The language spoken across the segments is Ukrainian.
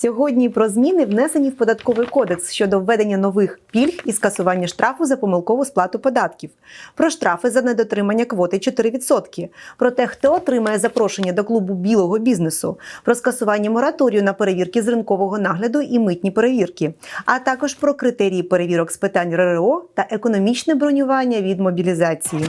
Сьогодні про зміни внесені в податковий кодекс щодо введення нових пільг і скасування штрафу за помилкову сплату податків, про штрафи за недотримання квоти 4%, про те, хто отримає запрошення до клубу білого бізнесу, про скасування мораторію на перевірки з ринкового нагляду і митні перевірки, а також про критерії перевірок з питань РРО та економічне бронювання від мобілізації.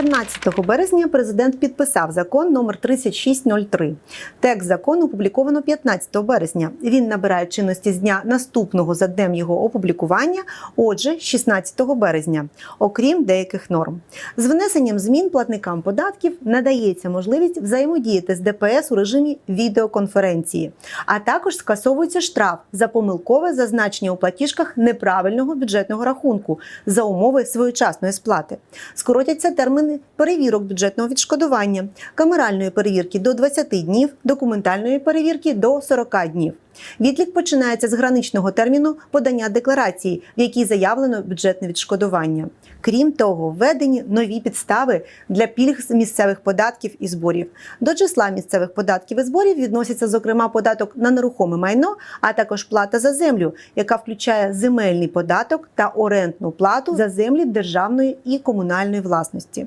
14 березня президент підписав закон номер 3603. Текст закону опубліковано 15 березня. Він набирає чинності з дня наступного за днем його опублікування, отже, 16 березня, окрім деяких норм. З внесенням змін платникам податків надається можливість взаємодіяти з ДПС у режимі відеоконференції, а також скасовується штраф за помилкове зазначення у платіжках неправильного бюджетного рахунку за умови своєчасної сплати. Скоротяться терміни перевірок бюджетного відшкодування, камеральної перевірки до 20 днів, документальної перевірки до 40 днів. Відлік починається з граничного терміну подання декларації, в якій заявлено бюджетне відшкодування. Крім того, введені нові підстави для пільг з місцевих податків і зборів. До числа місцевих податків і зборів відносяться, зокрема, податок на нерухоме майно, а також плата за землю, яка включає земельний податок та орендну плату за землі державної і комунальної власності.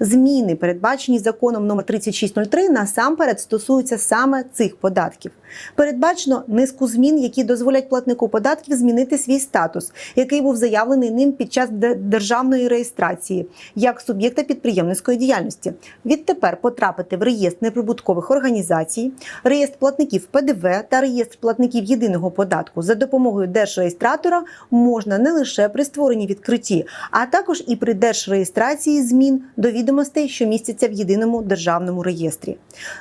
Зміни, передбачені законом номер 3603, насамперед стосуються саме цих податків. Передбачено низку змін, які дозволять платнику податків змінити свій статус, який був заявлений ним під час де- державної реєстрації як суб'єкта підприємницької діяльності. Відтепер потрапити в реєстр неприбуткових організацій, реєстр платників ПДВ та реєстр платників єдиного податку за допомогою держреєстратора можна не лише при створенні відкритті, а також і при держреєстрації змін до відомостей, що містяться в єдиному державному реєстрі.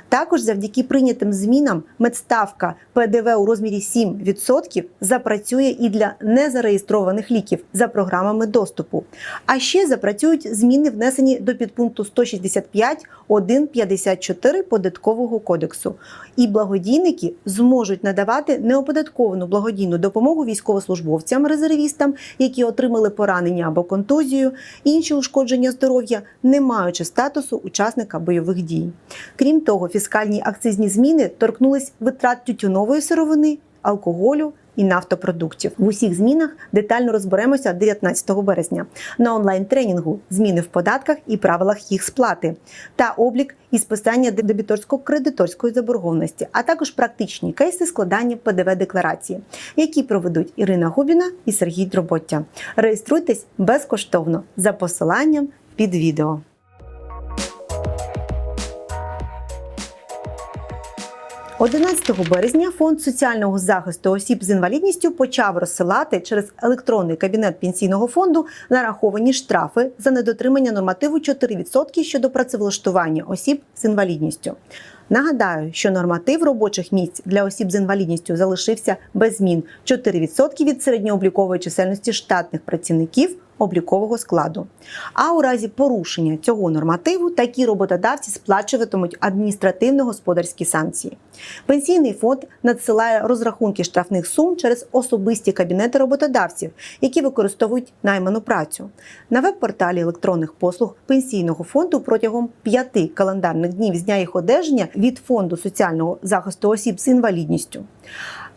Також завдяки прийнятим змінам медставка ПДВ у розмірі 7% запрацює і для незареєстрованих ліків за програмами доступу. А ще запрацюють зміни, внесені до підпункту 165.1.54 податкового кодексу. І благодійники зможуть надавати неоподатковану благодійну допомогу військовослужбовцям, резервістам, які отримали поранення або контузію, інші ушкодження здоров'я, не маючи статусу учасника бойових дій. Крім того, фіскальні акцизні зміни торкнулись витрат тютюнової сировини, алкоголю. І нафтопродуктів в усіх змінах детально розберемося 19 березня на онлайн-тренінгу зміни в податках і правилах їх сплати та облік і списання дебіторсько-кредиторської заборгованості, а також практичні кейси складання ПДВ декларації, які проведуть Ірина Губіна і Сергій Дробоття. Реєструйтесь безкоштовно за посиланням під відео. – 11 березня фонд соціального захисту осіб з інвалідністю почав розсилати через електронний кабінет пенсійного фонду нараховані штрафи за недотримання нормативу 4% щодо працевлаштування осіб з інвалідністю. Нагадаю, що норматив робочих місць для осіб з інвалідністю залишився без змін 4% від середньооблікової чисельності штатних працівників облікового складу. А у разі порушення цього нормативу такі роботодавці сплачуватимуть адміністративно-господарські санкції. Пенсійний фонд надсилає розрахунки штрафних сум через особисті кабінети роботодавців, які використовують найману працю. На веб-порталі електронних послуг пенсійного фонду протягом п'яти календарних днів з дня їх одержання від фонду соціального захисту осіб з інвалідністю.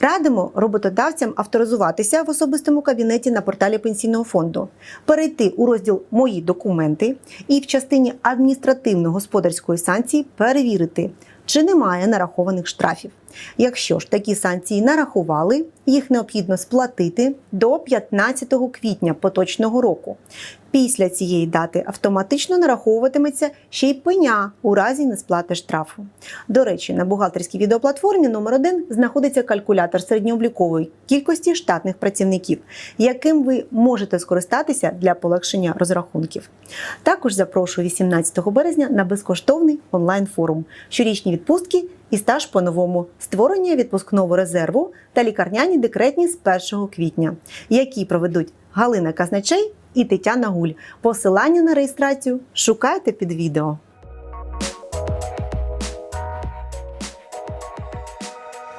Радимо роботодавцям авторизуватися в особистому кабінеті на порталі пенсійного фонду, перейти у розділ Мої документи і в частині адміністративно-господарської санкції перевірити, чи немає нарахованих штрафів. Якщо ж такі санкції нарахували, їх необхідно сплатити до 15 квітня поточного року. Після цієї дати автоматично нараховуватиметься ще й пеня у разі несплати штрафу. До речі, на бухгалтерській відеоплатформі номер 1 знаходиться калькулятор середньооблікової кількості штатних працівників, яким ви можете скористатися для полегшення розрахунків. Також запрошую 18 березня на безкоштовний онлайн-форум щорічні відпустки і стаж по-новому, створення відпускного резерву та лікарняні декретні з 1 квітня, які проведуть Галина Казначей і Тетяна Гуль. Посилання на реєстрацію шукайте під відео.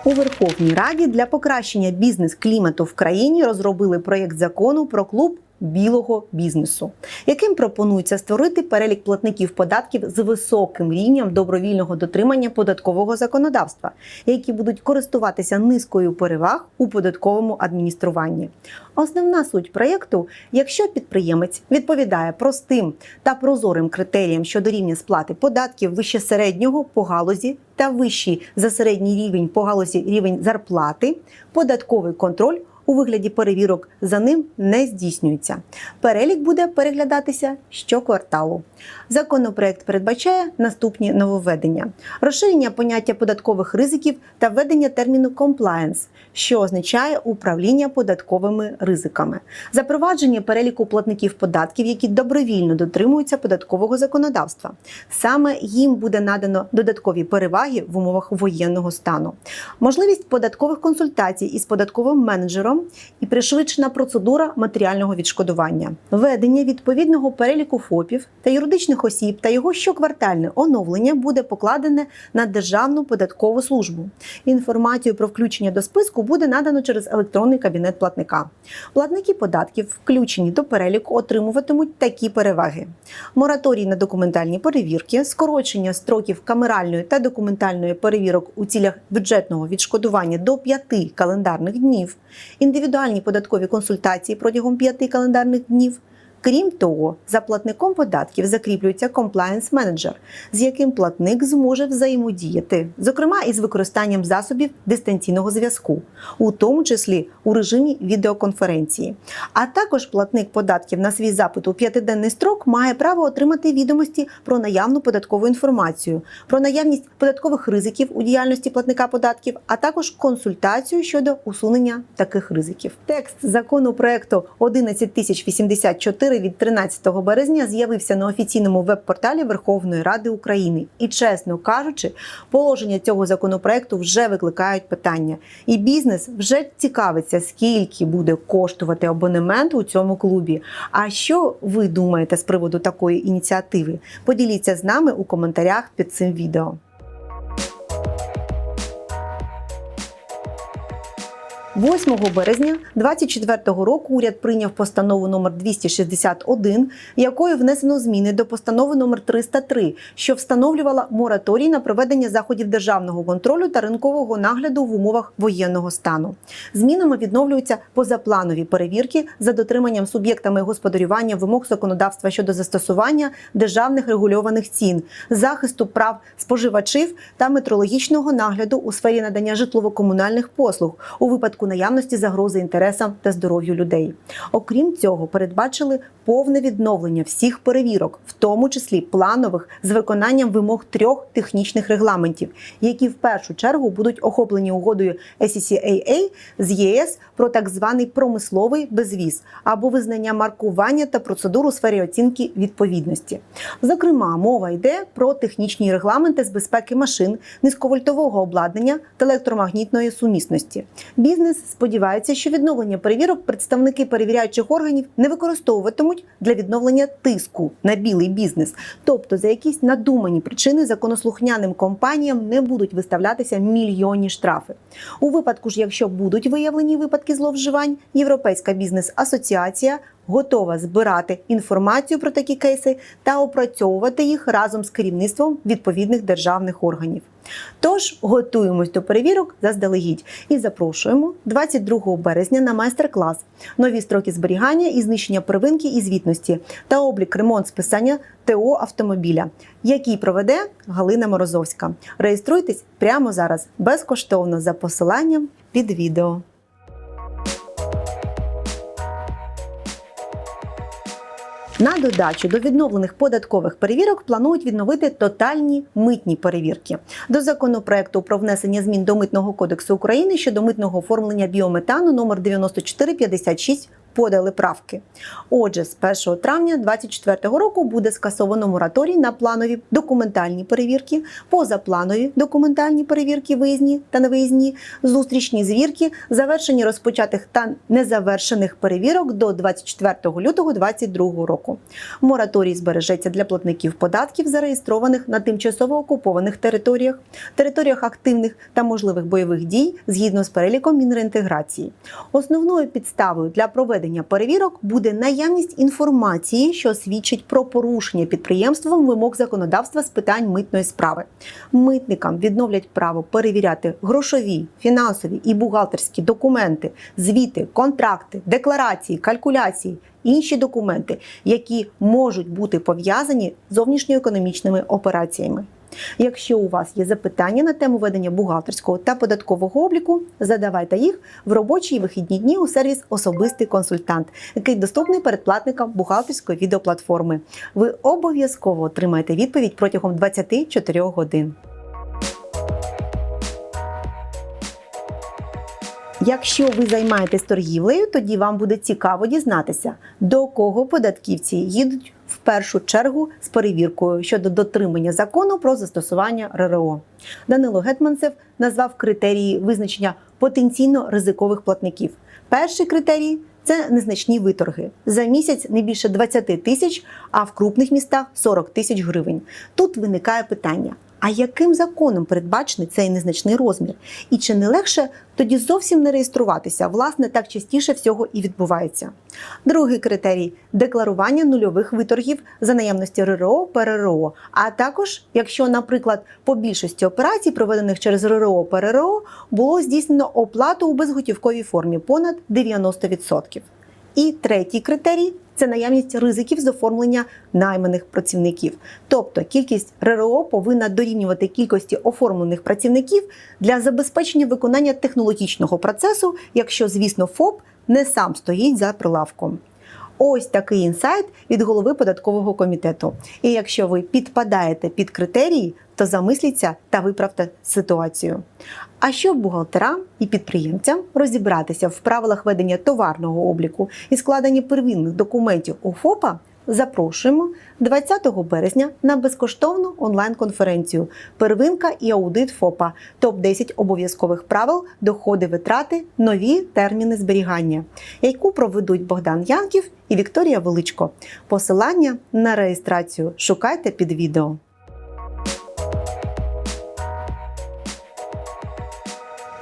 У Верховній Раді для покращення бізнес-клімату в країні розробили проєкт закону про клуб білого бізнесу, яким пропонується створити перелік платників податків з високим рівнем добровільного дотримання податкового законодавства, які будуть користуватися низкою переваг у податковому адмініструванні. Основна суть проєкту, якщо підприємець відповідає простим та прозорим критеріям щодо рівня сплати податків вище середнього по галузі та вищий за середній рівень по галузі рівень зарплати, податковий контроль у вигляді перевірок за ним не здійснюється. Перелік буде переглядатися щокварталу. Законопроект передбачає наступні нововведення: розширення поняття податкових ризиків та введення терміну compliance, що означає управління податковими ризиками, запровадження переліку платників податків, які добровільно дотримуються податкового законодавства. Саме їм буде надано додаткові переваги в умовах воєнного стану, можливість податкових консультацій із податковим менеджером і пришвидшена процедура матеріального відшкодування, введення відповідного переліку ФОПів та юридичних осіб та його щоквартальне оновлення буде покладене на Державну податкову службу. Інформацію про включення до списку буде надано через електронний кабінет платника. Платники податків, включені до переліку, отримуватимуть такі переваги: мораторій на документальні перевірки, скорочення строків камеральної та документальної перевірок у цілях бюджетного відшкодування до 5 календарних днів, індивідуальні податкові консультації протягом п'яти календарних днів. Крім того, за платником податків закріплюється комплаєнс менеджер, з яким платник зможе взаємодіяти, зокрема із використанням засобів дистанційного зв'язку, у тому числі у режимі відеоконференції. А також платник податків на свій запит у п'ятиденний строк має право отримати відомості про наявну податкову інформацію, про наявність податкових ризиків у діяльності платника податків, а також консультацію щодо усунення таких ризиків. Текст закону проекту 11084 від 13 березня з'явився на офіційному веб-порталі Верховної Ради України. І, чесно кажучи, положення цього законопроекту вже викликають питання. І бізнес вже цікавиться, скільки буде коштувати абонемент у цьому клубі. А що ви думаєте з приводу такої ініціативи? Поділіться з нами у коментарях під цим відео. 8 березня 2024 року уряд прийняв постанову номер 261, якою внесено зміни до постанови номер 303, що встановлювала мораторій на проведення заходів державного контролю та ринкового нагляду в умовах воєнного стану. Змінами відновлюються позапланові перевірки за дотриманням суб'єктами господарювання вимог законодавства щодо застосування державних регульованих цін, захисту прав споживачів та метрологічного нагляду у сфері надання житлово-комунальних послуг у випадку наявності загрози інтересам та здоров'ю людей. Окрім цього, передбачили повне відновлення всіх перевірок, в тому числі планових, з виконанням вимог трьох технічних регламентів, які в першу чергу будуть охоплені угодою SCCAA з ЄС про так званий промисловий безвіз або визнання маркування та процедур у сфері оцінки відповідності. Зокрема, мова йде про технічні регламенти з безпеки машин, низьковольтового обладнання та електромагнітної сумісності. Бізнес сподівається, що відновлення перевірок представники перевіряючих органів не використовуватимуть для відновлення тиску на білий бізнес, тобто за якісь надумані причини законослухняним компаніям не будуть виставлятися мільйонні штрафи. У випадку ж, якщо будуть виявлені випадки зловживань, Європейська бізнес-асоціація готова збирати інформацію про такі кейси та опрацьовувати їх разом з керівництвом відповідних державних органів. Тож готуємось до перевірок заздалегідь і запрошуємо 22 березня на майстер-клас нові строки зберігання і знищення первинки і звітності та облік ремонт списання ТО автомобіля, який проведе Галина Морозовська. Реєструйтесь прямо зараз безкоштовно за посиланням під відео. На додачу до відновлених податкових перевірок планують відновити тотальні митні перевірки. До законопроекту про внесення змін до митного кодексу України щодо митного оформлення біометану номер 9456 подали правки. Отже, з 1 травня 2024 року буде скасовано мораторій на планові документальні перевірки, позапланові документальні перевірки, виїзні та невиїзні, зустрічні звірки, завершені розпочатих та незавершених перевірок до 24 лютого 2022 року. Мораторій збережеться для платників податків, зареєстрованих на тимчасово окупованих територіях, територіях активних та можливих бойових дій згідно з переліком мінреінтеграції. Основною підставою для проведення перевірок буде наявність інформації, що свідчить про порушення підприємством вимог законодавства з питань митної справи. Митникам відновлять право перевіряти грошові, фінансові і бухгалтерські документи, звіти, контракти, декларації, калькуляції. Інші документи, які можуть бути пов'язані з зовнішньоекономічними операціями. Якщо у вас є запитання на тему ведення бухгалтерського та податкового обліку, задавайте їх в робочі і вихідні дні у сервіс Особистий консультант, який доступний передплатникам бухгалтерської відеоплатформи. Ви обов'язково отримаєте відповідь протягом 24 годин. Якщо ви займаєтесь торгівлею, тоді вам буде цікаво дізнатися, до кого податківці їдуть першу чергу з перевіркою щодо дотримання закону про застосування РРО. Данило Гетманцев назвав критерії визначення потенційно ризикових платників. Перший критерій це незначні виторги. За місяць не більше 20 тисяч, а в крупних містах 40 тисяч гривень. Тут виникає питання. А яким законом передбачений цей незначний розмір? І чи не легше тоді зовсім не реєструватися? Власне, так частіше всього і відбувається. Другий критерій декларування нульових виторгів за наявності РРО, ПРРО. А також, якщо, наприклад, по більшості операцій, проведених через РРО, ПРРО, було здійснено оплату у безготівковій формі понад 90%. І третій критерій це наявність ризиків з оформлення найманих працівників. Тобто кількість РРО повинна дорівнювати кількості оформлених працівників для забезпечення виконання технологічного процесу, якщо, звісно, ФОП не сам стоїть за прилавком. Ось такий інсайт від голови податкового комітету. І якщо ви підпадаєте під критерії, то замисліться та виправте ситуацію. А щоб бухгалтерам і підприємцям розібратися в правилах ведення товарного обліку і складення первинних документів у ФОПа, запрошуємо 20 березня на безкоштовну онлайн-конференцію Первинка і аудит ФОПа топ 10 обов'язкових правил, доходи, витрати, нові терміни зберігання, яку проведуть Богдан Янків і Вікторія Величко. Посилання на реєстрацію шукайте під відео.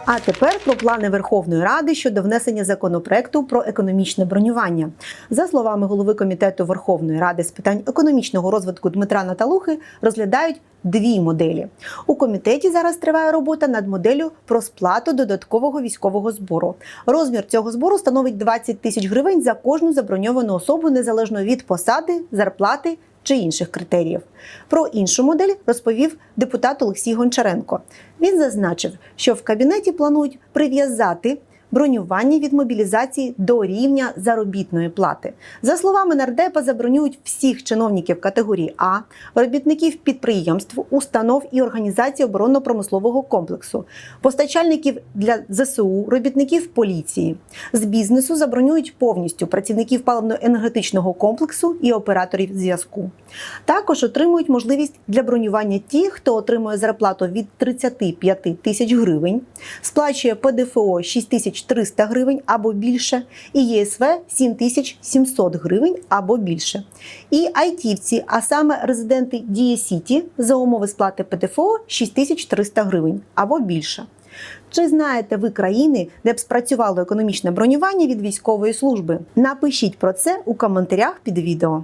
А тепер про плани Верховної Ради щодо внесення законопроекту про економічне бронювання. За словами голови комітету Верховної Ради з питань економічного розвитку Дмитра Наталухи, розглядають дві моделі. У комітеті зараз триває робота над моделлю про сплату додаткового військового збору. Розмір цього збору становить 20 тисяч гривень за кожну заброньовану особу незалежно від посади, зарплати чи інших критеріїв. Про іншу модель розповів депутат Олексій Гончаренко. Він зазначив, що в кабінеті планують прив'язати бронювання від мобілізації до рівня заробітної плати. За словами нардепа, забронюють всіх чиновників категорії А, робітників підприємств, установ і організацій оборонно-промислового комплексу, постачальників для ЗСУ, робітників поліції. З бізнесу забронюють повністю працівників паливно-енергетичного комплексу і операторів зв'язку. Також отримують можливість для бронювання ті, хто отримує зарплату від 35 тисяч гривень, сплачує ПДФО 6300 гривень або більше, і ЄСВ 7700 гривень або більше. І айтівці, а саме резиденти Дія Сіті за умови сплати ПДФО 6300 гривень або більше. Чи знаєте ви країни, де б спрацювало економічне бронювання від військової служби? Напишіть про це у коментарях під відео.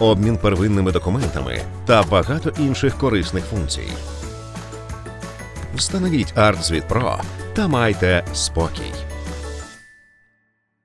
обмін первинними документами та багато інших корисних функцій. Встановіть ArtSuite Pro та майте спокій.